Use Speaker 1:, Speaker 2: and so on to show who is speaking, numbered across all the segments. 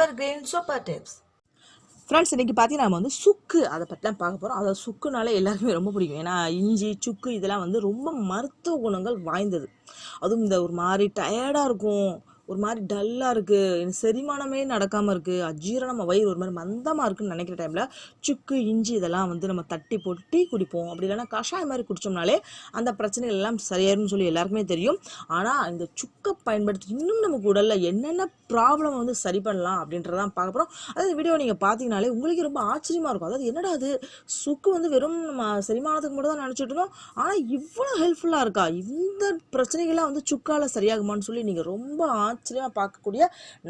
Speaker 1: எவர் green super tips
Speaker 2: friends இன்றைக்கி பார்த்தீங்கன்னா நம்ம வந்து சுக்கு அதை பற்றிலாம் பார்க்க போகிறோம் அதை சுக்குனாலே எல்லாருக்குமே ரொம்ப பிடிக்கும். ஏன்னா இஞ்சி சுக்கு இதெல்லாம் வந்து ரொம்ப மருத்துவ குணங்கள் வாய்ந்தது. அதுவும் இந்த ஒரு மாதிரி டயர்டாக இருக்கும். ஒரு மாதிரி டல்லாக இருக்குது செரிமானமே நடக்காமல் இருக்குது அஜீரணம் வயிறு ஒரு மாதிரி மந்தமாக இருக்குன்னு நினைக்கிற டைமில் சுக்கு இஞ்சி இதெல்லாம் வந்து நம்ம தட்டி போட்டு டீ குடிப்போம். அப்படி இல்லைன்னா கஷாயம் மாதிரி குடித்தோம்னாலே அந்த பிரச்சனைகள் எல்லாம் சரியாயிரும்னு சொல்லி எல்லாருக்குமே தெரியும். ஆனால் இந்த சுக்கை பயன்படுத்தி இன்னும் நமக்கு உடலில் என்னென்ன ப்ராப்ளம் வந்து சரி பண்ணலாம் அப்படின்றதான் பார்க்க போகிறோம் அதாவது வீடியோ நீங்கள் பார்த்தீங்கனாலே உங்களுக்கு ரொம்ப ஆச்சரியமாக இருக்கும். அதாவது என்னடா அது சுக்கு வந்து வெறும் நம்ம செரிமானத்துக்கு மட்டும் தான் நினச்சிட்டு இருந்தோம். ஆனால் இவ்வளோ ஹெல்ப்ஃபுல்லாக இருக்கா? இந்த பிரச்சனைகள்லாம் வந்து சுக்கால சரியாகுமான்னு சொல்லி நீங்கள் ரொம்ப ஆச்சரியமாக பார்க்கக்கூடிய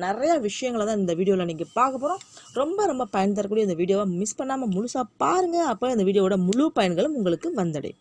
Speaker 2: நிறைய விஷயங்களை தான் இந்த வீடியோவில் நீங்கள் பார்க்க போகிறோம் ரொம்ப ரொம்ப பயன் தரக்கூடிய இந்த வீடியோவை மிஸ் பண்ணாமல் முழுசாக பாருங்கள் அப்போ இந்த வீடியோவோட முழு பயன்களும் உங்களுக்கு வந்தடையும்.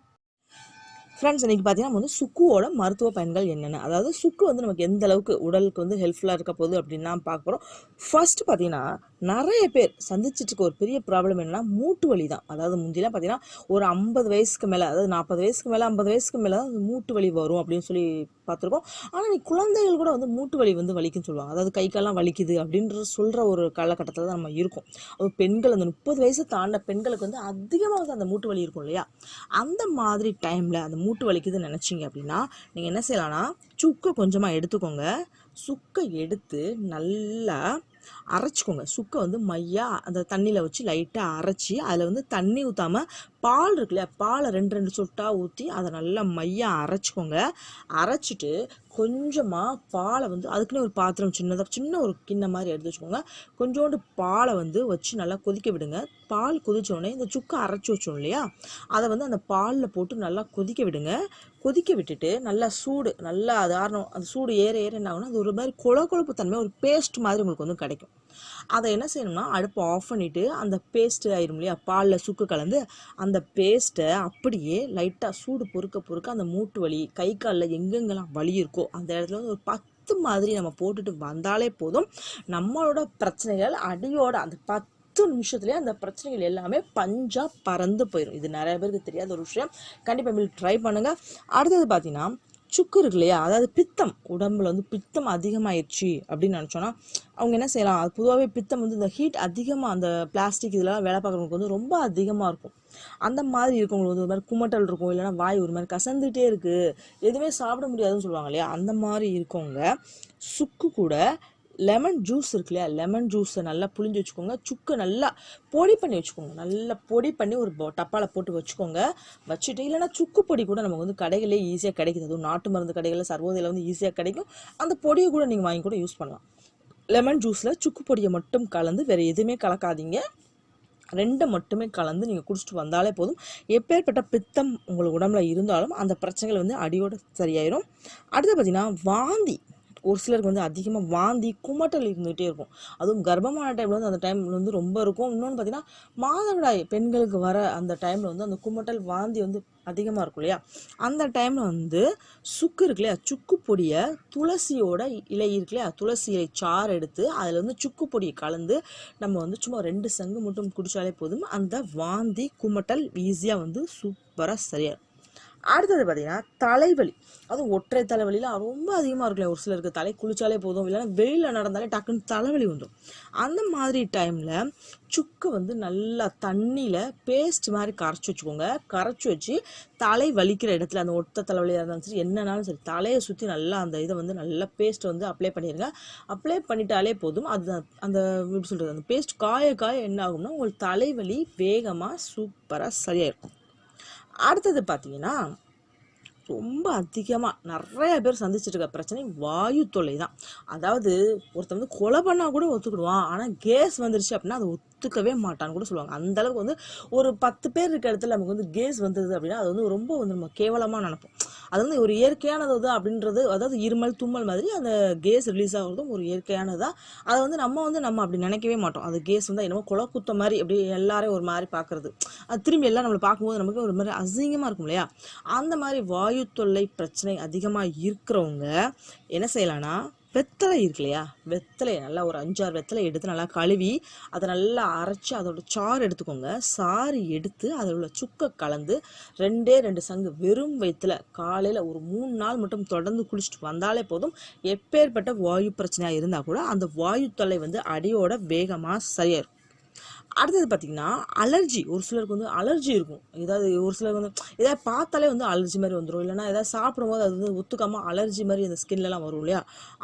Speaker 2: ஃப்ரெண்ட்ஸ் இன்றைக்கி பார்த்தீங்கன்னா நம்ம வந்து சுக்குவோட மருத்துவ பயன்கள் என்னென்ன? அதாவது சுக்கு வந்து நமக்கு எந்த அளவுக்கு உடலுக்கு வந்து ஹெல்ப்ஃபுல்லாக இருக்க போகுது அப்படின்னா பார்க்க போகிறோம் ஃபர்ஸ்ட் பார்த்தீங்கன்னா நிறைய பேர் சந்திச்சிட்டு இருக்க ஒரு பெரிய ப்ராப்ளம் என்னன்னா மூட்டு வலி தான். அதாவது முந்திலாம் பார்த்தீங்கன்னா ஒரு ஐம்பது வயசுக்கு மேலே அதாவது நாற்பது வயசுக்கு மேலே ஐம்பது வயசுக்கு மேலே தான் மூட்டு வலி வரும் அப்படின்னு சொல்லி பார்த்துருக்கோம் ஆனால் நீ குழந்தைகள் கூட வந்து மூட்டு வலி வந்து வலிக்குன்னு சொல்லுவாங்க. அதாவது கை கால்லாம் வலிக்குது அப்படின்ற சொல்கிற ஒரு காலகட்டத்தில் தான் நம்ம இருக்கோம். அது பெண்கள் அந்த முப்பது வயசு தாண்ட பெண்களுக்கு வந்து அதிகமாக வந்து அந்த மூட்டு வலி இருக்கும் இல்லையா? அந்த மாதிரி டைமில் அந்த மூட்டு வலிக்குதுன்னு நினச்சிங்க அப்படின்னா நீங்கள் என்ன செய்யலாம்னா சுக்கை கொஞ்சமாக எடுத்துக்கோங்க. சுக்கை எடுத்து நல்லா அரைச்சிக்கோங்க. சுக்கை வந்து மையாக அந்த தண்ணியில் வச்சு லைட்டாக அரைச்சி அதில் வந்து தண்ணி ஊற்றாமல் பால் இருக்கு இல்லையா பாலை ரெண்டு ரெண்டு சொட்டாக ஊற்றி அதை நல்லா மையாக அரைச்சிக்கோங்க. அரைச்சிட்டு கொஞ்சமாக பாலை வந்து அதுக்குன்னு ஒரு பாத்திரம் சின்னதாக சின்ன ஒரு கிண்ணம் மாதிரி எடுத்து வச்சுக்கோங்க. கொஞ்சோண்டு பாலை வந்து வச்சு நல்லா கொதிக்க விடுங்க. பால் கொதிச்சோடனே இந்த சுக்கை அரைச்சி வச்சோம் இல்லையா அதை வந்து அந்த பாலில் போட்டு நல்லா கொதிக்க விடுங்க. கொதிக்க விட்டுட்டு நல்லா சூடு நல்லா அது ஆரணும் அந்த சூடு ஏற ஏற என்ன ஆகும்னா அது ஒரு மாதிரி கொழ கொழப்பு தன்மை ஒரு பேஸ்ட் மாதிரி உங்களுக்கு வந்து கிடைக்கும். கிடைக்கும். அதை என்ன செய்யணும்னா அடுப்பை ஆஃப் பண்ணிவிட்டு அந்த பேஸ்ட்டு ஆயிரும் இல்லையா பாலில் சுக்கு கலந்து அந்த பேஸ்ட்டை அப்படியே லைட்டாக சூடு பொறுக்க பொறுக்க அந்த மூட்டு வலி கை காலில் எங்கெங்கெல்லாம் வலி இருக்கோ அந்த இடத்துல வந்து ஒரு பத்து மாதிரி நம்ம போட்டுட்டு வந்தாலே போதும். நம்மளோட பிரச்சனைகள் அடியோட அந்த பத்து பத்து நிமிஷத்துலேயே அந்த பிரச்சனைகள் எல்லாமே பஞ்சாக பறந்து போயிடும் இது நிறைய பேருக்கு தெரியாத ஒரு விஷயம். கண்டிப்பாக மில் ட்ரை பண்ணுங்கள் அடுத்தது பார்த்தீங்கன்னா சுக்கு இருக்கு இல்லையா? அதாவது பித்தம். உடம்புல வந்து பித்தம் அதிகமாயிடுச்சு அப்படின்னு நினச்சோன்னா அவங்க என்ன செய்யலாம்? அது பொதுவாகவே பித்தம் வந்து இந்த ஹீட் அதிகமாக அந்த பிளாஸ்டிக் இதெல்லாம் வேலை பார்க்குறவங்களுக்கு வந்து ரொம்ப அதிகமாக இருக்கும். அந்த மாதிரி இருக்கவங்களுக்கு வந்து ஒரு மாதிரி குமட்டல் இருக்கும். இல்லைன்னா வாய் ஒரு மாதிரி கசந்துட்டே இருக்குது எதுவுமே சாப்பிட முடியாதுன்னு சொல்லுவாங்க இல்லையா? அந்த மாதிரி இருக்கவங்க சுக்கு கூட லெமன் ஜூஸ் இருக்கு இல்லையா? லெமன் ஜூஸை நல்லா புளிஞ்சு வச்சுக்கோங்க. சுக்கு நல்லா பொடி பண்ணி வச்சுக்கோங்க. நல்லா பொடி பண்ணி ஒரு டப்பாவில் போட்டு வச்சுக்கோங்க. வச்சுட்டு இல்லைன்னா சுக்கு பொடி கூட நமக்கு வந்து கடைகளே ஈஸியாக கிடைக்குது. அதுவும் நாட்டு மருந்து கடைகளில் சர்வோதையில் வந்து ஈஸியாக கிடைக்கும். அந்த பொடியை கூட நீங்கள் வாங்கி கூட யூஸ் பண்ணலாம். லெமன் ஜூஸில் சுக்கு பொடியை மட்டும் கலந்து வேறு எதுவுமே கலக்காதீங்க. ரெண்டை மட்டுமே கலந்து நீங்கள் குடிச்சிட்டு வந்தாலே போதும். எப்பேற்பட்ட பித்தம் உங்களுக்கு உடம்புல இருந்தாலும் அந்த பிரச்சனைகள் வந்து அடியோடு சரியாயிரும். அடுத்து பார்த்திங்கன்னா வாந்தி. ஒரு சிலருக்கு வந்து அதிகமாக வாந்தி குமட்டல் இருந்துகிட்டே இருக்கும். அதுவும் கர்ப்பமான டைமில் வந்து அந்த டைமில் வந்து ரொம்ப இருக்கும். இன்னொன்று பார்த்தீங்கன்னா மாதவிடாய் பெண்களுக்கு வர அந்த டைமில் வந்து அந்த குமட்டல் வாந்தி வந்து அதிகமாக இருக்கும் இல்லையா? அந்த டைமில் வந்து சுக்கு இருக்கு இல்லையா? சுக்கு பொடியை துளசியோட இலை இருக்கு இல்லையா? துளசி இலை சாறு எடுத்து அதில் வந்து சுக்கு பொடியை கலந்து நம்ம வந்து சும்மா ரெண்டு சங்கு மட்டும் குடித்தாலே போதும். அந்த வாந்தி குமட்டல் ஈஸியாக வந்து சூப்பராக சரியாக அடுத்தது பார்த்தீங்கன்னா தலைவலி. அதுவும் ஒற்றை தலைவலியில் ரொம்ப அதிகமாக இருக்குல்ல ஒரு சிலருக்கு தலை குளிச்சாலே போதும் இல்லைன்னா வெளியில் நடந்தாலே டக்குன்னு தலைவலி வந்துடும் அந்த மாதிரி டைமில் சுக்கு வந்து நல்லா தண்ணியில் பேஸ்ட் மாதிரி கரைச்சி வச்சுக்கோங்க. கரைச்சி வச்சு தலை வலிக்கிற இடத்துல அந்த ஒத்த தலைவலியாக இருந்தாலும் சரி என்னன்னாலும் சரி தலையை சுற்றி நல்லா அந்த இதை வந்து நல்லா பேஸ்ட் வந்து அப்ளை பண்ணிடுங்க அப்ளை பண்ணிட்டாலே போதும். அது அந்த எப்படி சொல்கிறது அந்த பேஸ்ட் காய காய என்ன ஆகும்னா உங்களுக்கு தலைவலி வேகமாக சூப்பராக சரியாயிருக்கும். அடுத்தது பார்த்தீங்கன்னா ரொம்ப அதிகமாக நிறைய பேர் சந்திச்சுட்டு இருக்க பிரச்சனை வாயு தொல்லை தான். அதாவது ஒருத்தர் வந்து கொலை பண்ணால் கூட ஒத்துக்கிடுவான். ஆனால் கேஸ் வந்துருச்சு அப்படின்னா அதை ஒத்துக்கவே மாட்டான்னு கூட சொல்லுவாங்க. அந்த அளவுக்கு வந்து ஒரு பத்து பேர் இருக்க இடத்துல நமக்கு வந்து கேஸ் வந்தது அப்படின்னா அது வந்து ரொம்ப வந்து நம்ம கேவலமாக நினைப்போம். அது வந்து ஒரு இயற்கையானது தான் அப்படின்றது அதாவது இருமல் தும்மல் மாதிரி அந்த கேஸ் ரிலீஸ் ஆகிறதும் ஒரு இயற்கையானதா. அதை வந்து நம்ம வந்து நம்ம அப்படி நினைக்கவே மாட்டோம். அது கேஸ் வந்து என்னமோ குலை குத்த மாதிரி அப்படி எல்லாரையும் ஒரு மாதிரி பார்க்கறது. அது திரும்பி எல்லாம் நம்மளை பார்க்கும்போது நமக்கு ஒரு மாதிரி அசிங்கமாக இருக்கும் இல்லையா? அந்த மாதிரி வாயு தொல்லை பிரச்சனை அதிகமாக இருக்கிறவங்க என்ன செய்யலாம்னா வெத்தலை இருக்கு இல்லையா வெத்தலையை நல்லா ஒரு அஞ்சாறு வெத்தலை எடுத்து நல்லா கழுவி அதை நல்லா அரைச்சி அதோட சாறு எடுத்துக்கோங்க. சாறு எடுத்து அதில் உள்ள சுக்கை கலந்து ரெண்டே ரெண்டு சங்கு வெறும் வயிற்றுல காலையில் ஒரு மூணு நாள் மட்டும் தொடர்ந்து குளிச்சுட்டு வந்தாலே போதும். எப்பேற்பட்ட வாயு பிரச்சனையாக இருந்தால் கூட அந்த வாயு தொல்லை வந்து அடியோட வேகமாக சரியாயிரும். அடுத்தது பார்த்திங்கன்னா அலர்ஜி. ஒரு சிலருக்கு வந்து அலர்ஜி இருக்கும். ஏதாவது ஒரு சிலர் வந்து ஏதாவது பார்த்தாலே வந்து அலர்ஜி மாதிரி வந்துடும் இல்லைன்னா ஏதாவது சாப்பிடும்போது அது வந்து ஒத்துக்காமல் அலர்ஜி மாதிரி அந்த ஸ்கின்லலாம் வரும் இல்லையா?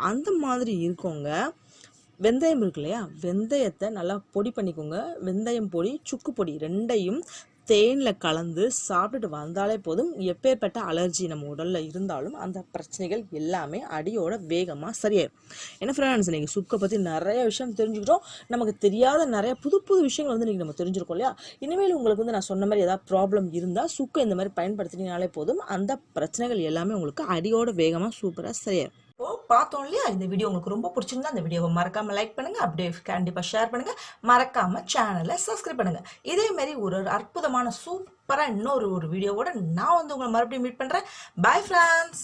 Speaker 2: அந்த மாதிரி இருக்கவங்க வெந்தயம் இருக்கு இல்லையா? வெந்தயத்தை நல்லா பொடி பண்ணிக்கோங்க. வெந்தயம் பொடி சுக்கு பொடி ரெண்டையும் தேனில் கலந்து சாப்பிட்டுட்டு வந்தாலே போதும். எப்பேற்பட்ட அலர்ஜி நம்ம உடலில் இருந்தாலும் அந்த பிரச்சனைகள் எல்லாமே அடியோட வேகமாக சரியாயிடும் என்ன ஃப்ரெண்ட்ஸ் நீங்கள் சுக்கை பற்றி நிறைய விஷயம் தெரிஞ்சுக்கிட்டோம். நமக்கு தெரியாத நிறைய புது புது விஷயங்கள் வந்து நீங்கள் நம்ம தெரிஞ்சிருக்கோம் இல்லையா? இனிமேல் உங்களுக்கு வந்து நான் சொன்ன மாதிரி ஏதாவது ப்ராப்ளம் இருந்தால் சுக்கை இந்த மாதிரி பயன்படுத்தினாலே போதும். அந்த பிரச்சனைகள் எல்லாமே உங்களுக்கு அடியோட வேகமாக சூப்பராக சரியாயிடும்
Speaker 1: இப்போ பார்த்தோம் இல்லையா? இந்த வீடியோ உங்களுக்கு ரொம்ப பிடிச்சிருந்தா அந்த வீடியோவை மறக்காம லைக் பண்ணுங்க. அப்படியே கண்டிப்பா ஷேர் பண்ணுங்க. மறக்காம சேனலை சப்ஸ்கிரைப் பண்ணுங்க. இதே மாதிரி ஒரு அற்புதமான சூப்பரா இன்னொரு ஒரு வீடியோவோட நான் வந்து உங்களை மறுபடியும் மீட் பண்றேன். Bye friends